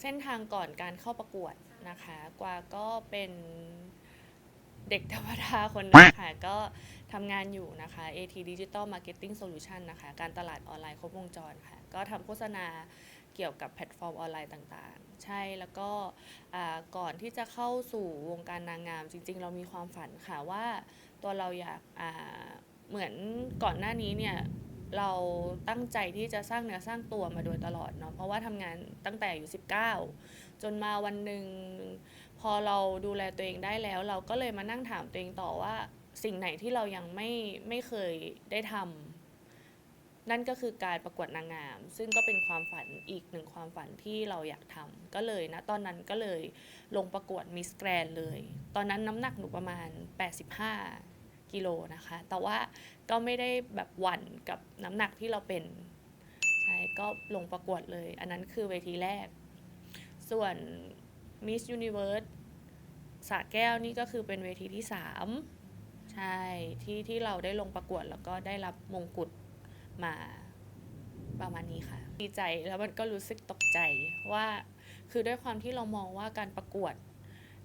เส้นทางก่อนการเข้าประกวดนะคะ กวาก็เป็นเด็กธรรมดาคนหนึงค่ะ ก็ทำงานอยู่นะคะ AT Digital Marketing Solution นะคะ การตลาดออนไลน์ครบวงจรค่ะ ก็ทำโฆษณาเกี่ยวกับแพลตฟอร์มออนไลน์ต่างๆ ใช่ แล้วก็ก่อนที่จะเข้าสู่วงการนางงาม จริง ๆ เรามีความฝันค่ะว่าตัวเราอยากเหมือนก่อนหน้านี้เนี่ย เราตั้งใจที่จะสร้างเนื้อสร้างตัวมาโดยตลอดเนาะเพราะว่าทำงานตั้งแต่อยู่ 19 จนมาวันหนึ่งพอเราดูแลตัวเองได้แล้ว เราก็เลยมานั่งถามตัวเองต่อว่าสิ่งไหนที่เรายังไม่ไม่เคยได้ทำนั่นก็คือการประกวดนางงาม ซึ่งก็เป็นความฝันอีกหนึ่งความฝันที่เราอยากทำก็เลยนะตอนนั้นก็เลยลงประกวดมิสแกรนเลย ตอนนั้นน้ำหนักหนูประมาณ 85 กิโลนะคะ แต่ว่าก็ไม่ได้แบบหวั่นกับน้ำหนักที่เราเป็น ใช่ ก็ลงประกวดเลย อันนั้นคือเวทีแรก ส่วน Miss Universe สระแก้วนี่ก็คือเป็นเวทีที่ 3 ใช่ ที่ที่เราได้ลงประกวดแล้วก็ได้รับมงกุฎมาประมาณนี้ค่ะ ดีใจแล้วมันก็รู้สึกตกใจว่าคือด้วยความที่เรามองว่าการประกวด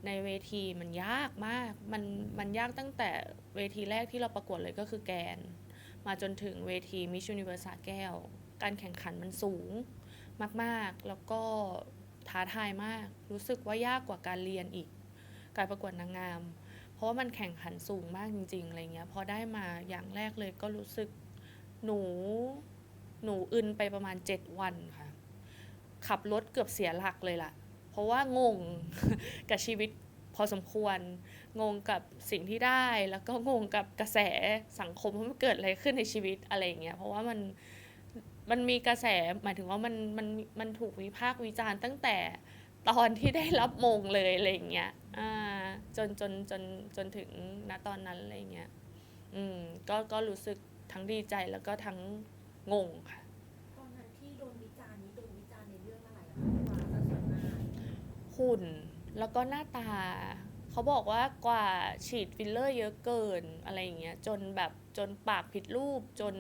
ในเวทีมันยากมาก มันมันยากตั้งแต่เวทีแรกที่เราประกวดเลยก็คือแกน มาจนถึงเวที Miss Universe สระแก้ว การแข่งขันมันสูงมาก ๆ แล้วก็ท้าทายมาก รู้สึกว่ายากกว่าการเรียนอีก การประกวดนางงาม เพราะว่ามันแข่งขันสูงมากจริง ๆ อะไรเงี้ย พอได้มาอย่างแรกเลยก็รู้สึกหนู หนูอึนไปประมาณ 7 วันค่ะ ขับรถเกือบเสียหลักเลยล่ะ เพราะว่างงกับชีวิตพอสมควร งงกับสิ่งที่ได้แล้วก็งงกับกระแสสังคมว่ามันเกิดอะไรขึ้นในชีวิตอะไรอย่างเงี้ยเพราะว่ามันมันมีกระแสหมายถึงว่ามันมันมันถูกวิพากษ์วิจารณ์ตั้งแต่ตอนที่ได้รับมงเลยอะไรอย่างเงี้ยอ่าจนจนจนจนถึงณตอนนั้นอะไรอย่างเงี้ยอืมก็ก็รู้สึกทั้งดีใจแล้วก็ทั้งงงค่ะ หุ่น แล้วก็หน้าตา เขาบอกว่ากว่าฉีดฟิลเลอร์เยอะเกินอะไรอย่างเงี้ยจนแบบจนปากผิดรูปจน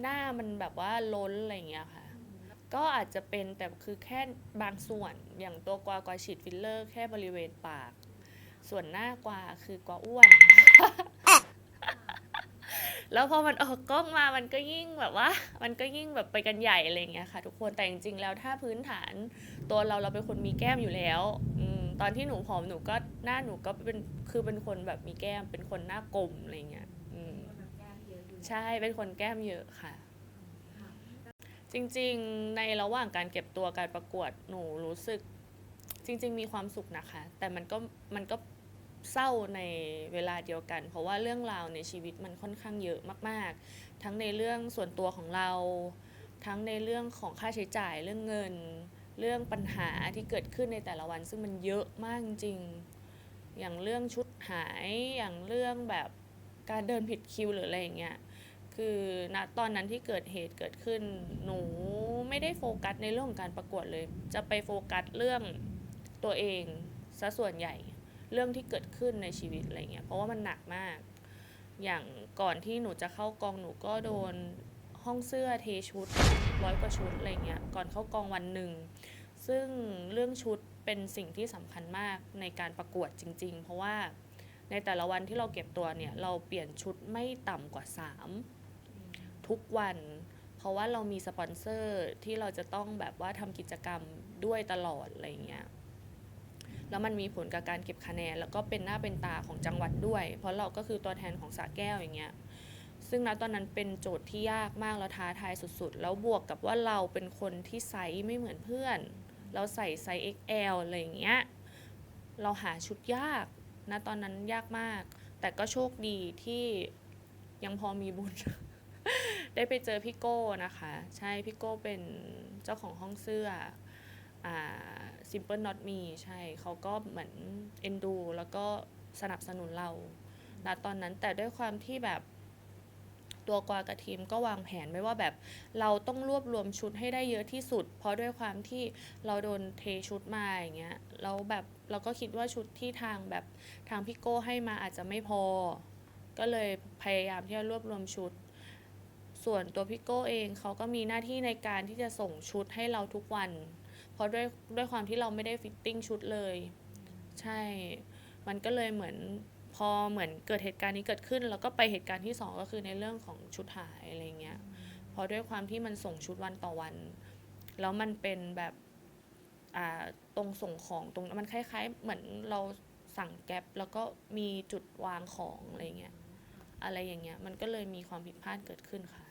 หน้ามันแบบว่าล้นอะไรอย่างเงี้ยค่ะ ก็อาจจะเป็นแต่คือแค่บางส่วนอย่างตัวกวากวาฉีดฟิลเลอร์ แค่บริเวณปาก ส่วนหน้ากวาคือกวาอ้วน แล้วพอมันออกกล้องมามันก็ยิ่งแบบว่า มันก็ยิ่งแบบไปกันใหญ่อะไรอย่างเงี้ยค่ะทุกคนแต่จริงๆแล้วถ้าพื้นฐานตัวเราเราเป็นคนมีแก้มอยู่แล้วอตอนที่หนูผอมหนูก็หน้าหนูก็เป็นคือเป็นคนแบบมีแก้ม เป็นคนหน้ากลมอะไรเงี้ยอืมคนนั้นแก้มเยใช่เป็นคนแก้มเยอะค่ะ จริงๆในระหว่างการเก็บตัวการประกวดหนูรู้สึกจริง ๆ มีความสุขนะคะ แต่มันก็มันก็ เศร้าในเวลาเดียวกัน เพราะว่าเรื่องราวในชีวิตมันค่อนข้างเยอะมาก ๆ ทั้งในเรื่องส่วนตัวของเรา ทั้งในเรื่องของค่าใช้จ่ายเรื่องเงิน เรื่องปัญหาที่เกิดขึ้นในแต่ละวัน ซึ่งมันเยอะมากจริง อย่างเรื่องชุดหายอย่างเรื่องแบบการเดินผิดคิวหรืออะไรอย่างเงี้ยคือณตอนนั้นที่เกิดเหตุเกิดขึ้น หนูไม่ได้โฟกัสในเรื่องของการประกวดเลย จะไปโฟกัสเรื่องตัวเองซะส่วนใหญ่ เรื่องที่เกิดขึ้นในชีวิตอะไรเงี้ยเพราะว่ามันหนักมาก อย่างก่อนที่หนูจะเข้ากองหนูก็โดนห้องเสื้อเทชุดร้อยกว่าชุดอะไรเงี้ยก่อนเข้ากองวันหนึ่งซึ่งเรื่องชุดเป็นสิ่งที่สำคัญมากในการประกวดจริง ๆ เพราะว่าในแต่ละวันที่เราเก็บตัวเนี่ยเราเปลี่ยนชุดไม่ต่ำกว่า 3 ทุกวัน เพราะว่าเรามีสปอนเซอร์ที่เราจะต้องแบบว่าทำกิจกรรมด้วยตลอดอะไรเงี้ย แล้วมันมีผลกับการเก็บคะแนน แล้วก็เป็นหน้าเป็นตาของจังหวัดด้วย เพราะเราก็คือตัวแทนของสระแก้วอย่างเงี้ยซึ่งณตอนนั้นเป็นโจทย์ที่ยากมากแล้วท้าทายสุดๆ แล้วบวกกับว่าเราเป็นคนที่ไซส์ไม่เหมือนเพื่อน เราใส่ไซส์ XL อะไรอย่างเงี้ยเราหาชุดยากณตอนนั้นยากมาก แต่ก็โชคดีที่ยังพอมีบุญ ได้ไปเจอพี่โก้นะคะ ใช่พี่โก้เป็นเจ้าของห้องเสื้ออ่า Simple Not Me ใช่เขาก็เหมือนเอ็นดู แล้วก็สนับสนุนเราณตอนนั้นแต่ด้วยความที่แบบตัวกวากับทีมก็วางแผนไว้ว่าแบบเราต้องรวบรวมชุดให้ได้เยอะที่สุด เพราะด้วยความที่เราโดนเทชุดมาอย่างเงี้ยแล้วแบบเราก็คิดว่าชุดที่ทางแบบทางพี่โก้ให้มาอาจจะไม่พอ ก็เลยพยายามที่จะรวบรวมชุด ส่วนตัวพี่โก้เองเขาก็มีหน้าที่ในการที่จะส่งชุดให้เราทุกวัน เพราะด้วยด้วยความที่เราไม่ได้ฟิตติ้งชุดเลย ใช่ มันก็เลยเหมือนพอเหมือนเกิดเหตุการณ์นี้เกิดขึ้น แล้วก็ไปเหตุการณ์ที่สองก็คือในเรื่องของชุดหายอะไรเงี้ยเพราะด้วยความที่มันส่งชุดวันต่อวัน แล้วมันเป็นแบบอ่าตรงส่งของตรงมันคล้าย ๆ เหมือนเราสั่งแก๊ปแล้วก็มีจุดวางของอะไรเงี้ยอะไรอย่างเงี้ยมันก็เลยมีความผิดพลาดเกิดขึ้นค่ะ